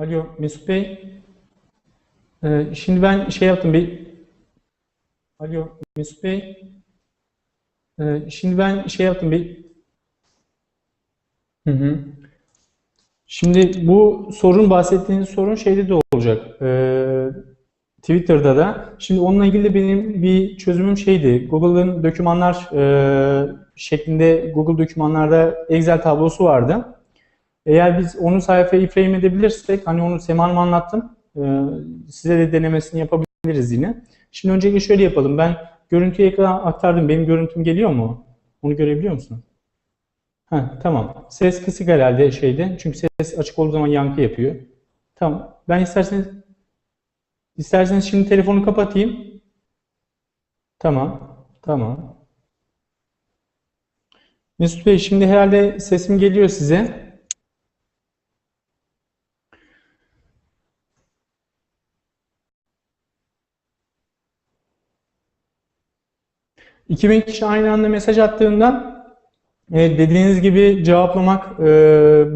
Alo Mesut Bey. Ee, şimdi ben şey yaptım bir Alo Mesut Bey. Ee, şimdi ben şey yaptım bir Hı hı. Şimdi bu sorun bahsettiğiniz sorun şeyde de olacak. Ee, Twitter'da da. Şimdi onunla ilgili benim bir çözümüm şeydi. Google'ın dokümanlar e, şeklinde Google dokümanlarda Excel tablosu vardı. Eğer biz onu sayfaya frame edebilirsek, hani onu Sema Hanım'a anlattım. Ee, size de denemesini yapabiliriz yine. Şimdi öncelikle şöyle yapalım. Ben görüntüyü ekrana aktardım. Benim görüntüm geliyor mu? Onu görebiliyor musun? Ha, tamam. Ses kısık herhalde şeyde. Çünkü ses açık olduğu zaman yankı yapıyor. Tamam. Ben isterseniz isterseniz şimdi telefonu kapatayım. Tamam. Tamam. Mesut Bey şimdi herhalde sesim geliyor size. 2000 kişi aynı anda mesaj attığında e, dediğiniz gibi cevaplamak e,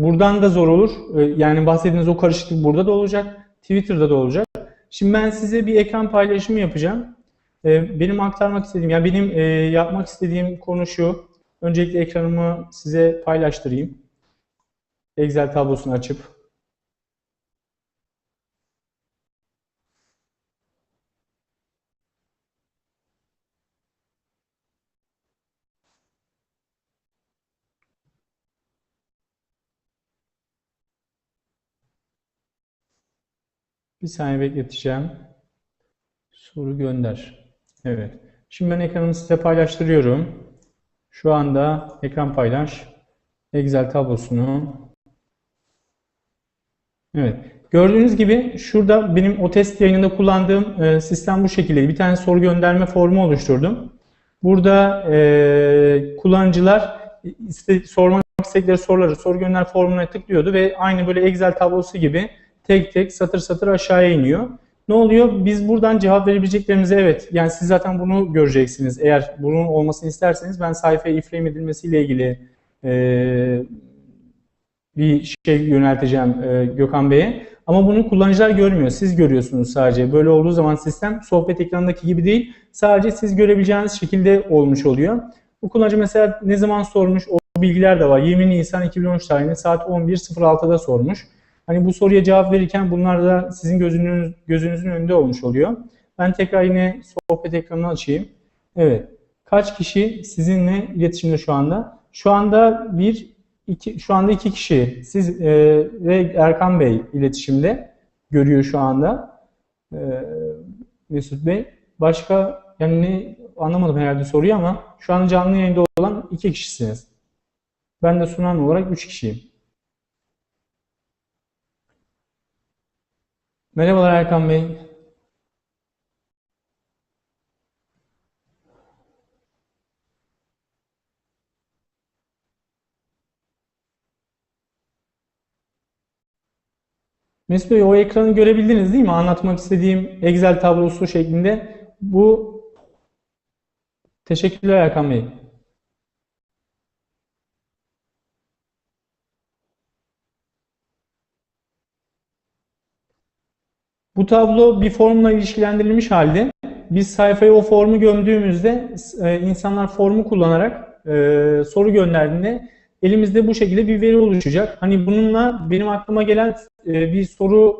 buradan da zor olur. E, yani bahsettiğiniz o karışıklık burada da olacak. Twitter'da da olacak. Şimdi ben size bir ekran paylaşımı yapacağım. E, benim aktarmak istediğim, yani benim e, yapmak istediğim konu şu. Öncelikle ekranımı size paylaştırayım. Excel tablosunu açıp. Bir saniye bekleteceğim. Soru gönder. Evet. Şimdi ben ekranımı size paylaştırıyorum. Şu anda ekran paylaş. Excel tablosunu. Evet. Gördüğünüz gibi şurada benim o test yayınında kullandığım e, sistem bu şekilde. Bir tane soru gönderme formu oluşturdum. Burada e, kullanıcılar iste, sormak istedikleri soruları soru gönder formuna tıklıyordu ve aynı böyle Excel tablosu gibi tek tek satır satır aşağıya iniyor. Ne oluyor? Biz buradan cevap verebileceklerimize evet. Yani siz zaten bunu göreceksiniz. Eğer bunun olmasını isterseniz ben sayfaya iframe edilmesiyle ilgili e, bir şey yönelteceğim e, Gökhan Bey'e. Ama bunu kullanıcılar görmüyor. Siz görüyorsunuz sadece. Böyle olduğu zaman sistem sohbet ekranındaki gibi değil. Sadece siz görebileceğiniz şekilde olmuş oluyor. Bu kullanıcı mesela ne zaman sormuş o bilgiler de var. 20 Nisan 2013 tarihinde saat 11.06'da sormuş. Hani bu soruya cevap verirken bunlar da sizin gözünüz, gözünüzün önünde olmuş oluyor. Ben tekrar yine sohbet ekranını açayım. Evet. Kaç kişi sizinle iletişimde şu anda? Şu anda bir, iki, şu anda iki kişi. Siz e, ve Erkan Bey iletişimde görüyor şu anda. E, Mesut Bey. Başka yani ne, anlamadım herhalde soruyu ama şu an canlı yayında olan iki kişisiniz. Ben de sunan olarak üç kişiyim. Merhabalar Erkan Bey. Mesut Bey o ekranı görebildiniz değil mi? Anlatmak istediğim Excel tablosu şeklinde. Bu Teşekkürler Erkan Bey. Bu tablo bir formla ilişkilendirilmiş halde. Biz sayfaya o formu gömdüğümüzde e, insanlar formu kullanarak e, soru gönderdiğinde elimizde bu şekilde bir veri oluşacak. Hani bununla benim aklıma gelen e, bir soru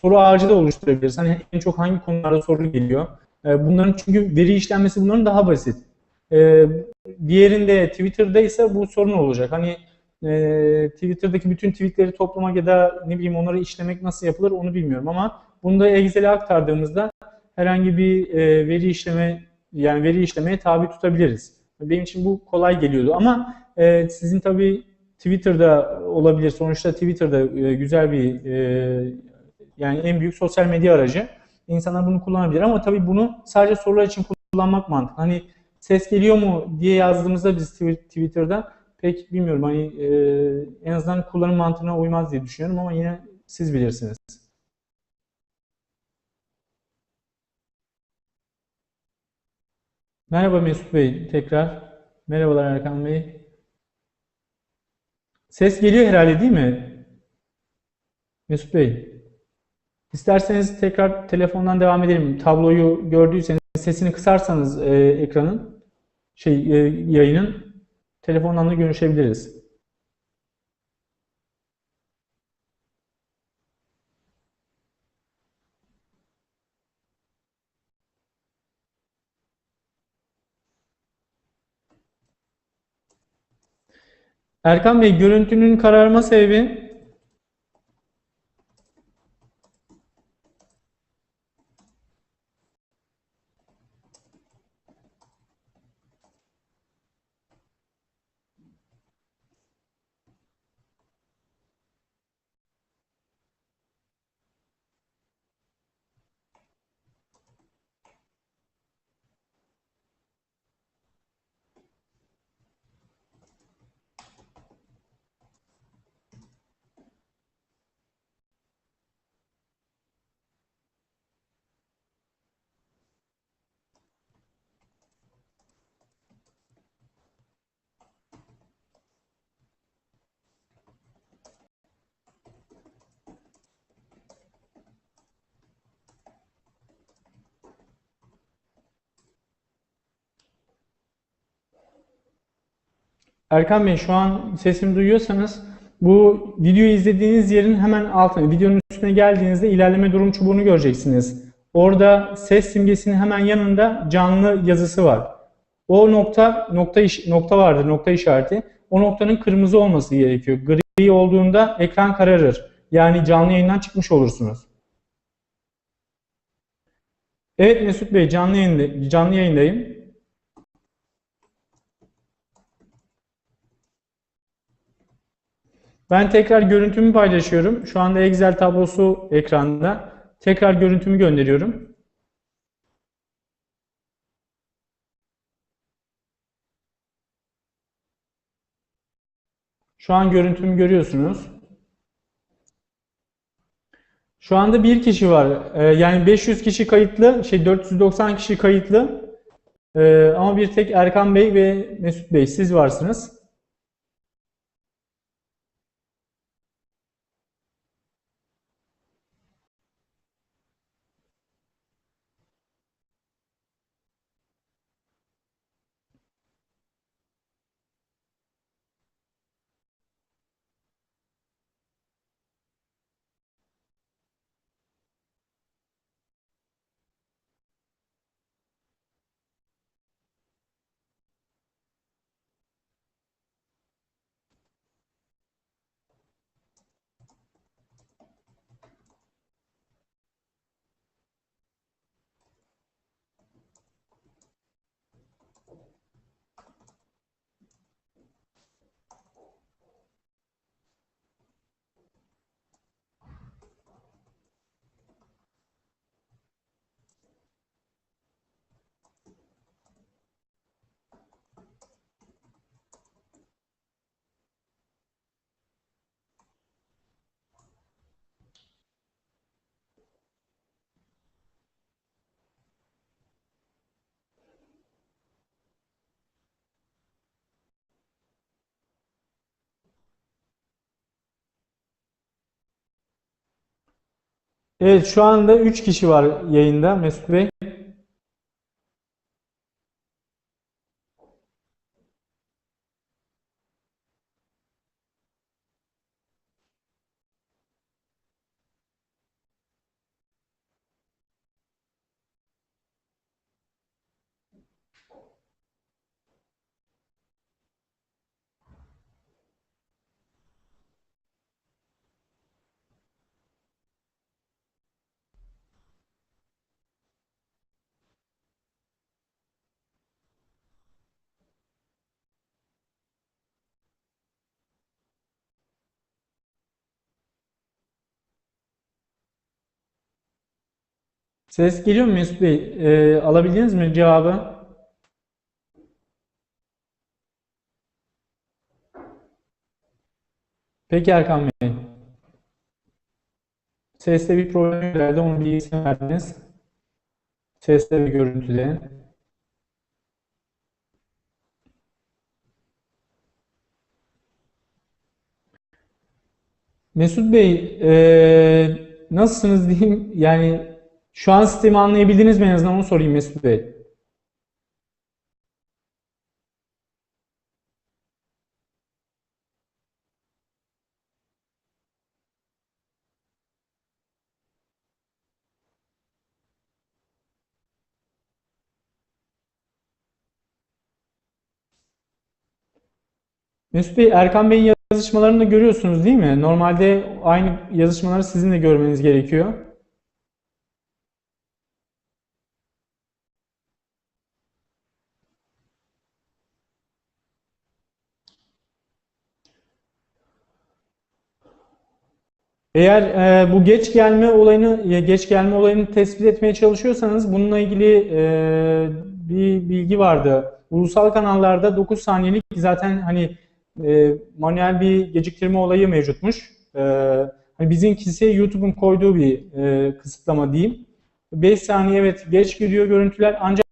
soru ağacı da oluşturabiliriz. Hani en çok hangi konularda soru geliyor. Bunların çünkü veri işlenmesi bunların daha basit. Diğerinde Twitter'da ise bu sorun olacak. Hani e, Twitter'daki bütün tweetleri toplamak ya da ne bileyim onları işlemek nasıl yapılır onu bilmiyorum ama bunu da Excel'e aktardığımızda herhangi bir e, veri işleme yani veri işlemeye tabi tutabiliriz. Benim için bu kolay geliyordu ama e, sizin tabi Twitter'da olabilir. Sonuçta Twitter'da e, güzel bir e, yani en büyük sosyal medya aracı. İnsanlar bunu kullanabilir ama tabii bunu sadece sorular için kullanmak mantıklı. Hani ses geliyor mu diye yazdığımızda biz Twitter'da pek bilmiyorum hani e, en azından kullanım mantığına uymaz diye düşünüyorum ama yine siz bilirsiniz. Merhaba Mesut Bey tekrar. Merhabalar Erkan Bey. Ses geliyor herhalde değil mi? Mesut Bey, isterseniz tekrar telefondan devam edelim. Tabloyu gördüyseniz sesini kısarsanız e, ekranın, şey e, yayının telefondan da görüşebiliriz. Erkan Bey, görüntünün kararma sebebi Erkan Bey şu an sesimi duyuyorsanız bu videoyu izlediğiniz yerin hemen altına, videonun üstüne geldiğinizde ilerleme durum çubuğunu göreceksiniz. Orada ses simgesinin hemen yanında canlı yazısı var. O nokta nokta iş, nokta vardır, nokta işareti. O noktanın kırmızı olması gerekiyor. Gri olduğunda ekran kararır. Yani canlı yayından çıkmış olursunuz. Evet Mesut Bey canlı yayında, canlı yayındayım. Ben tekrar görüntümü paylaşıyorum. Şu anda Excel tablosu ekranda. Tekrar görüntümü gönderiyorum. Şu an görüntümü görüyorsunuz. Şu anda bir kişi var. Ee, yani 500 kişi kayıtlı, şey 490 kişi kayıtlı. Ee, ama bir tek Erkan Bey ve Mesut Bey siz varsınız. Evet şu anda 3 kişi var yayında Mesut Bey. Ses geliyor mu Mesut Bey? Ee, alabildiniz mi cevabı? Peki Erkan Bey. Seste bir problem herhalde. Onun bilgisini verdiniz. Seste ve görüntüde. Mesut Bey, e, nasılsınız diyeyim? Yani şu an sistemi anlayabildiniz mi en azından onu sorayım Mesut Bey. Mesut Bey, Erkan Bey'in yazışmalarını da görüyorsunuz değil mi? Normalde aynı yazışmaları sizin de görmeniz gerekiyor. Eğer e, bu geç gelme olayını geç gelme olayını tespit etmeye çalışıyorsanız bununla ilgili e, bir bilgi vardı. Ulusal kanallarda 9 saniyelik zaten hani e, manuel bir geciktirme olayı mevcutmuş. E, hani bizimkisi YouTube'un koyduğu bir e, kısıtlama diyeyim. 5 saniye evet geç gidiyor görüntüler ancak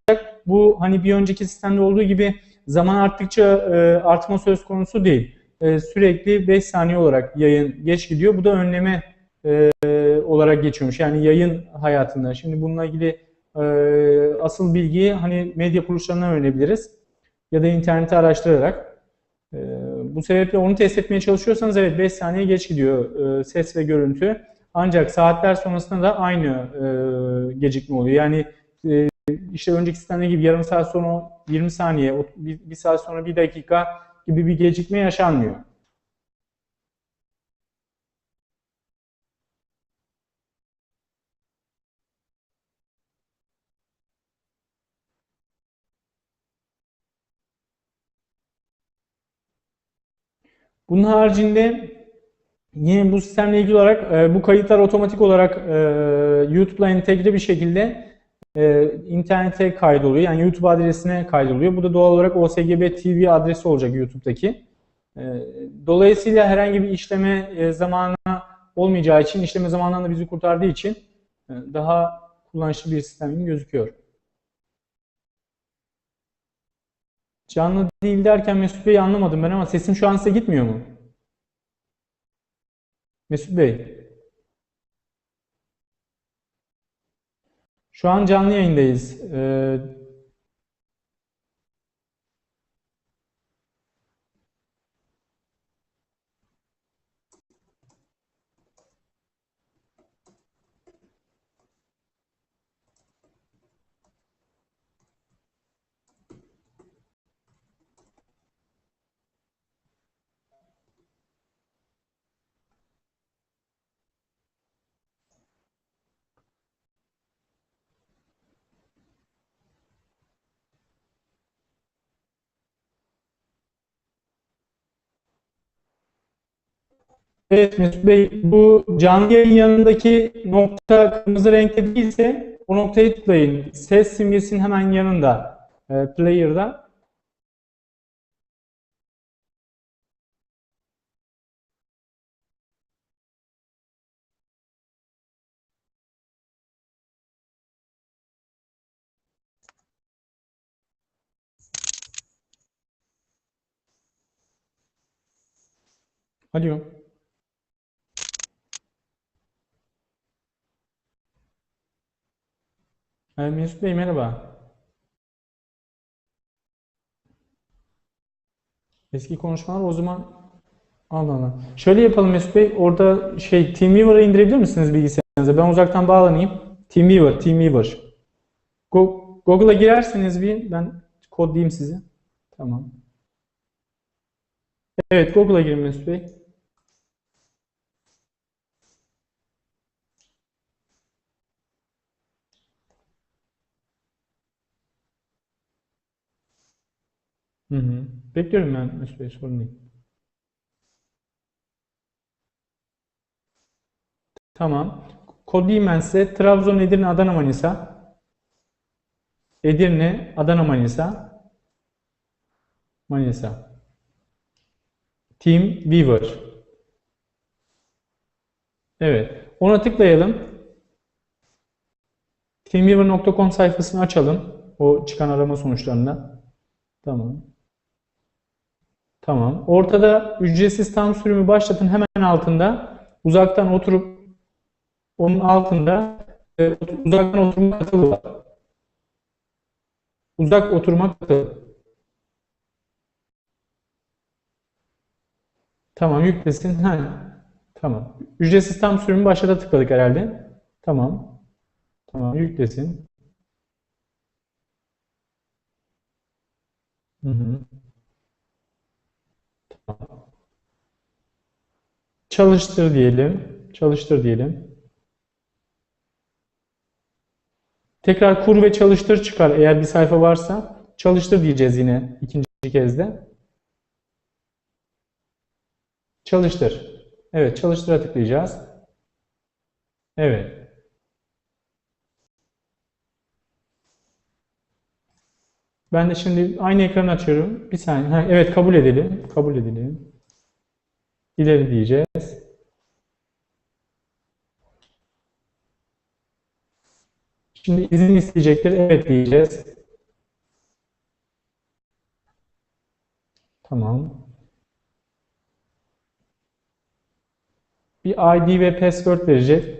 bu hani bir önceki sistemde olduğu gibi zaman arttıkça e, artma söz konusu değil. E, sürekli 5 saniye olarak yayın geç gidiyor. Bu da önleme e, olarak geçiyormuş. Yani yayın hayatında. Şimdi bununla ilgili e, asıl bilgiyi hani medya kuruluşlarından öğrenebiliriz. Ya da interneti araştırarak. Bu sebeple onu test etmeye çalışıyorsanız evet 5 saniye geç gidiyor ses ve görüntü. Ancak saatler sonrasında da aynı gecikme oluyor. Yani işte önceki sistemde gibi yarım saat sonra 20 saniye, bir, bir saat sonra 1 dakika gibi bir gecikme yaşanmıyor. Bunun haricinde yine bu sistemle ilgili olarak e, bu kayıtlar otomatik olarak e, YouTube'la entegre bir şekilde e, internete kaydoluyor. Yani YouTube adresine kaydoluyor. Bu da doğal olarak OSGB TV adresi olacak YouTube'daki. E, dolayısıyla herhangi bir işleme e, zamanı olmayacağı için, işleme zamanından da bizi kurtardığı için e, daha kullanışlı bir sistem gibi gözüküyor. Canlı değil derken Mesut Bey'i anlamadım ben ama sesim şu an size gitmiyor mu? Mesut Bey. Şu an canlı yayındayız. Ee, Evet Mesut Bey, bu canlı yayın yanındaki nokta kırmızı renkte değilse o noktayı tıklayın. Ses simgesinin hemen yanında, e, player'da. Alo. E, Mesut Bey merhaba. Eski konuşmalar o zaman Allah Allah. Şöyle yapalım Mesut Bey. Orada şey TeamViewer'ı indirebilir misiniz bilgisayarınıza? Ben uzaktan bağlanayım. TeamViewer, TeamViewer. Go- Google'a girerseniz bir ben kodlayayım sizi. Tamam. Evet Google'a girin Mesut Bey. Hı hı. Bekliyorum ben Mesut Bey sorun değil. Tamam. Size. Trabzon, Edirne, Adana, Manisa. Edirne, Adana, Manisa. Manisa. Team Weaver. Evet. Ona tıklayalım. Teamweaver.com sayfasını açalım. O çıkan arama sonuçlarında. Tamam. Tamam. Ortada ücretsiz tam sürümü başlatın hemen altında Uzaktan oturup onun altında e, uzaktan oturma katılı var. Uzak oturma katılı. Tamam yüklesin. Ha, tamam. Ücretsiz tam sürümü başlata tıkladık herhalde. Tamam. Tamam yüklesin. Hı hı. Çalıştır diyelim. Çalıştır diyelim. Tekrar kur ve çalıştır çıkar eğer bir sayfa varsa. Çalıştır diyeceğiz yine ikinci kez de. Çalıştır. Evet, çalıştıra tıklayacağız. Evet. Ben de şimdi aynı ekranı açıyorum. Bir saniye. Ha, evet, kabul edelim. Kabul edelim. İleri diyeceğiz. Şimdi izin isteyecektir. Evet diyeceğiz. Tamam. Bir ID ve password verecek.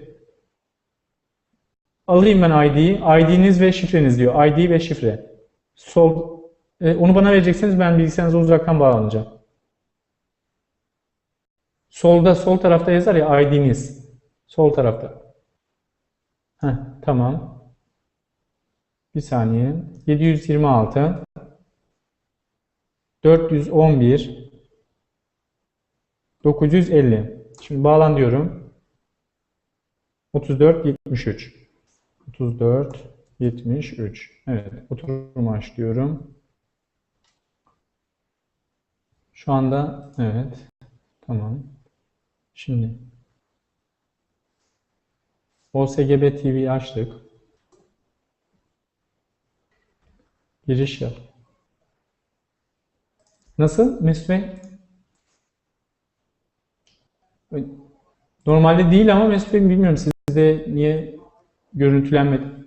Alayım ben ID'yi. ID'niz ve şifreniz diyor. ID ve şifre. Sol, e, onu bana vereceksiniz. Ben bilgisayarınıza uzaktan bağlanacağım. Solda, sol tarafta yazar ya ID'niz. Sol tarafta. Heh, tamam. Bir saniye. 726 411 950 Şimdi bağlan diyorum. 34 73 34 73 Evet, oturumu aç diyorum. Şu anda evet. Tamam. Şimdi OSGB TV açtık. Giriş yap. Nasıl Mesut Bey? Normalde değil ama Mesut Bey bilmiyorum sizde niye görüntülenmedi.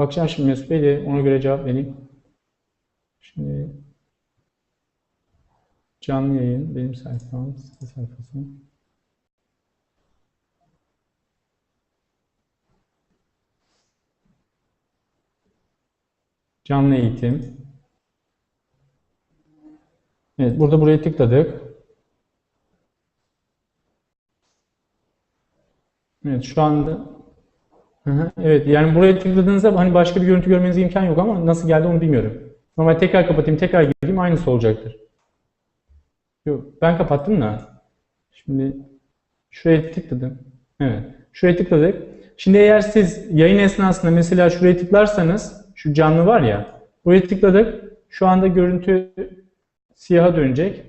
Bakacağım şimdi Mesut Bey de ona göre cevap vereyim. Şimdi canlı yayın benim sayfam, site sayfası. Canlı eğitim. Evet, burada buraya tıkladık. Evet, şu anda Evet yani buraya tıkladığınızda hani başka bir görüntü görmenize imkan yok ama nasıl geldi onu bilmiyorum. Normal tekrar kapatayım, tekrar gireyim aynısı olacaktır. Yok, ben kapattım da. Şimdi şuraya tıkladım. Evet, şuraya tıkladık. Şimdi eğer siz yayın esnasında mesela şuraya tıklarsanız, şu canlı var ya, buraya tıkladık. Şu anda görüntü siyaha dönecek.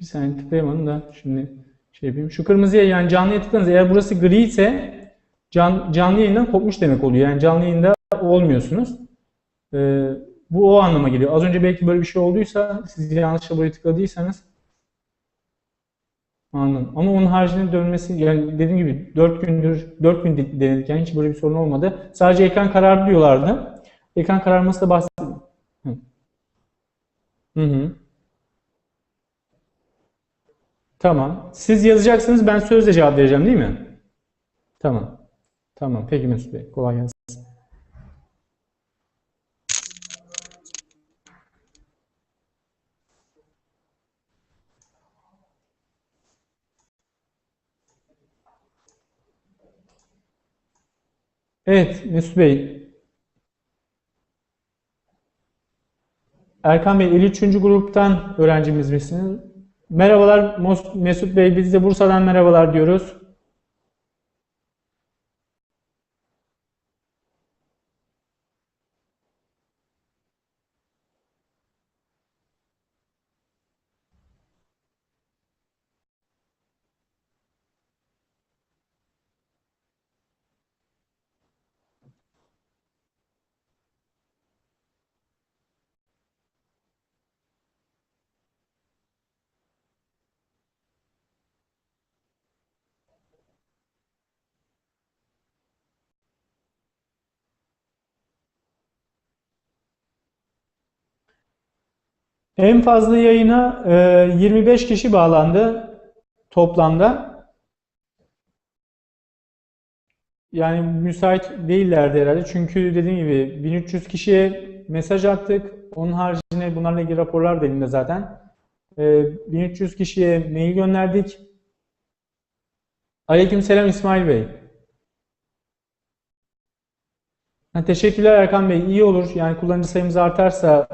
Bir saniye tıklayamadım da şimdi şey yapayım. Şu kırmızıya yani canlıya tıkladınız. Eğer burası gri ise can, canlı yayından kopmuş demek oluyor. Yani canlı yayında olmuyorsunuz. Ee, bu o anlama geliyor. Az önce belki böyle bir şey olduysa siz yanlışlıkla buraya tıkladıysanız anladım. Ama onun haricinde dönmesi yani dediğim gibi 4 gündür 4 gün denedik yani hiç böyle bir sorun olmadı. Sadece ekran karardı diyorlardı. Ekran kararması da bahsettim. Hı. Hı hı. Tamam. Siz yazacaksınız ben sözle cevap vereceğim değil mi? Tamam. Tamam. Peki Mesut Bey. Kolay gelsin. Evet Mesut Bey. Erkan Bey 53. gruptan öğrencimiz misiniz? Merhabalar Mesut Bey, biz de Bursa'dan merhabalar diyoruz. En fazla yayına e, 25 kişi bağlandı toplamda. Yani müsait değillerdi herhalde. Çünkü dediğim gibi 1300 kişiye mesaj attık. Onun haricinde bunlarla ilgili raporlar da elimde zaten. E, 1300 kişiye mail gönderdik. Aleykümselam İsmail Bey. Ha, teşekkürler Erkan Bey. İyi olur. Yani kullanıcı sayımız artarsa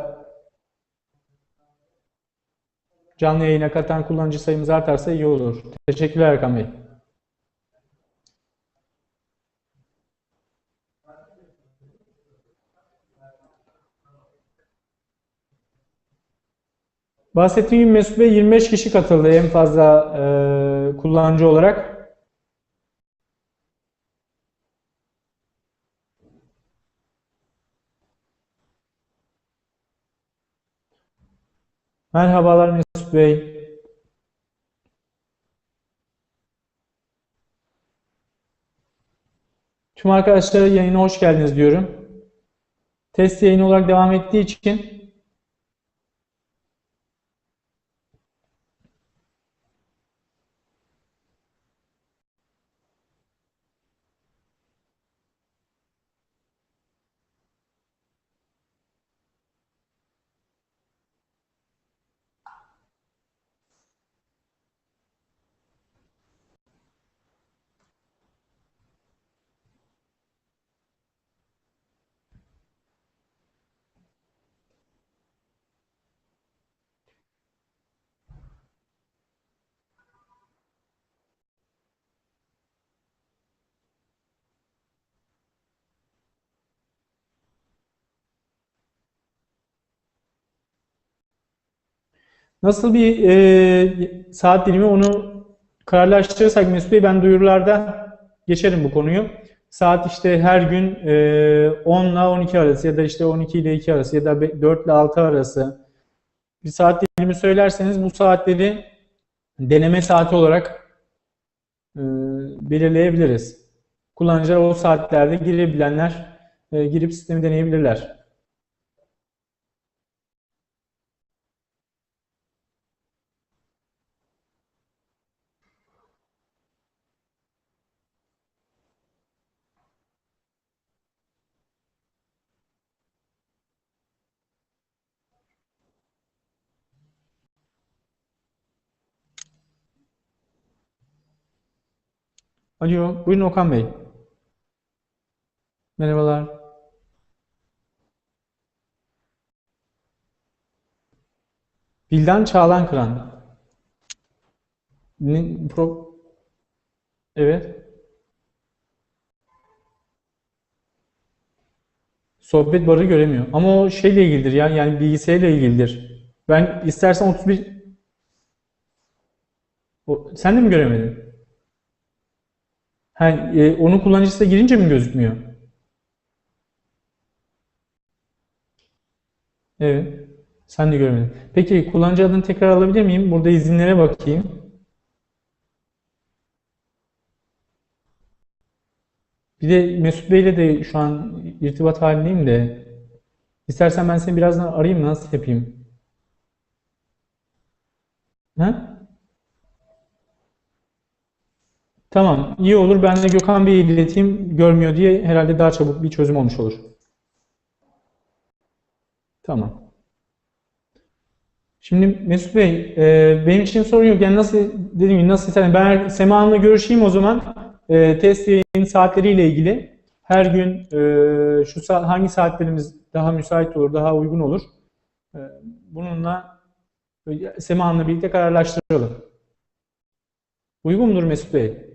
canlı yayına katan kullanıcı sayımız artarsa iyi olur. Teşekkürler Erkan Bey. Bahsettiğim gibi Mesut Bey 25 kişi katıldı en fazla e, kullanıcı olarak. Merhabalar Mesut Bey. Tüm arkadaşlara yayına hoş geldiniz diyorum. Test yayını olarak devam ettiği için Nasıl bir e, saat dilimi onu kararlaştırırsak Mesut Bey ben duyurularda geçerim bu konuyu. Saat işte her gün e, 10 ile 12 arası ya da işte 12 ile 2 arası ya da 4 ile 6 arası bir saat dilimi söylerseniz bu saatleri deneme saati olarak e, belirleyebiliriz. Kullanıcılar o saatlerde girebilenler e, girip sistemi deneyebilirler. Alo, buyurun Okan Bey. Merhabalar. Bildan Çağlan Kıran. Pro... Evet. Sohbet barı göremiyor. Ama o şeyle ilgilidir ya. Yani bilgisayarla ilgilidir. Ben istersen 31... O, sen de mi göremedin? Ha, e, onun kullanıcısı girince mi gözükmüyor? Evet. Sen de görmedin. Peki kullanıcı adını tekrar alabilir miyim? Burada izinlere bakayım. Bir de Mesut Bey'le de şu an irtibat halindeyim de istersen ben seni birazdan arayayım nasıl yapayım? Ha? Tamam, iyi olur. Ben de Gökhan Bey'e ileteyim. Görmüyor diye herhalde daha çabuk bir çözüm olmuş olur. Tamam. Şimdi Mesut Bey, e, benim için sorun yok. Yani nasıl dediğim gibi nasıl istersen ben Sema Hanım'la görüşeyim o zaman. E, test yayın saatleriyle ilgili her gün e, şu saat, hangi saatlerimiz daha müsait olur, daha uygun olur. E, bununla Sema Hanım'la birlikte kararlaştıralım. Uygun mudur Mesut Bey?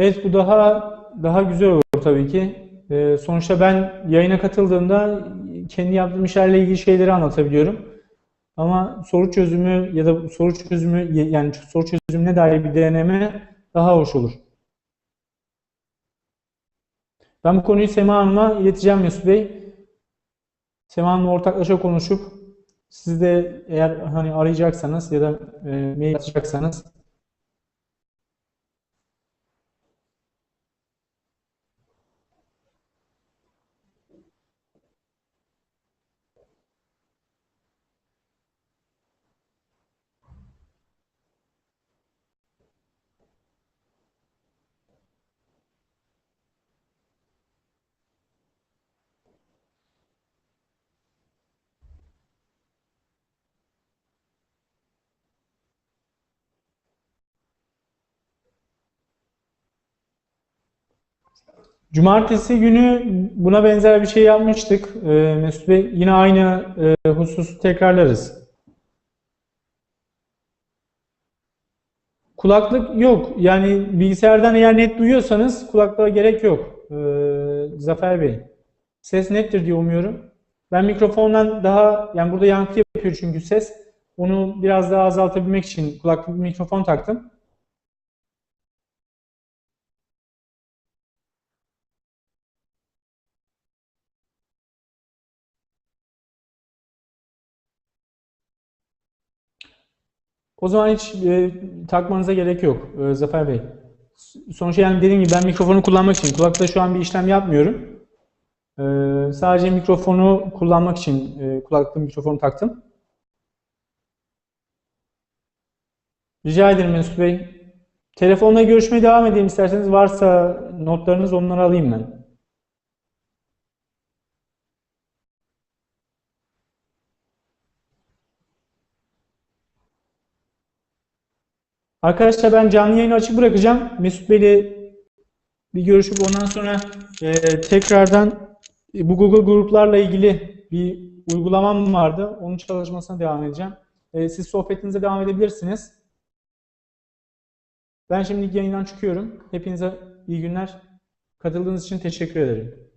Evet bu daha daha güzel olur tabii ki. Ee, sonuçta ben yayına katıldığımda kendi yaptığım işlerle ilgili şeyleri anlatabiliyorum. Ama soru çözümü ya da soru çözümü yani soru çözümüne dair bir deneme daha hoş olur. Ben bu konuyu Sema Hanım'a ileteceğim Mesut Bey. Sema Hanım'la ortaklaşa konuşup siz de eğer hani arayacaksanız ya da e, mail atacaksanız Cumartesi günü buna benzer bir şey yapmıştık. Ee, Mesut Bey yine aynı e, hususu tekrarlarız. Kulaklık yok. Yani bilgisayardan eğer net duyuyorsanız kulaklığa gerek yok. Ee, Zafer Bey. Ses nettir diye umuyorum. Ben mikrofondan daha yani burada yankı yapıyor çünkü ses. Onu biraz daha azaltabilmek için kulaklık mikrofon taktım. O zaman hiç e, takmanıza gerek yok e, Zafer Bey. Sonuçta yani dediğim gibi ben mikrofonu kullanmak için kulakta şu an bir işlem yapmıyorum. E, sadece mikrofonu kullanmak için e, kulaklıkta mikrofonu taktım. Rica ederim Mesut Bey. Telefonla görüşmeye devam edeyim isterseniz. Varsa notlarınız onları alayım ben. Arkadaşlar ben canlı yayını açık bırakacağım. Mesut Bey'le bir görüşüp ondan sonra e, tekrardan bu Google gruplarla ilgili bir uygulamam vardı. Onun çalışmasına devam edeceğim. E, siz sohbetinize devam edebilirsiniz. Ben şimdi yayından çıkıyorum. Hepinize iyi günler. Katıldığınız için teşekkür ederim.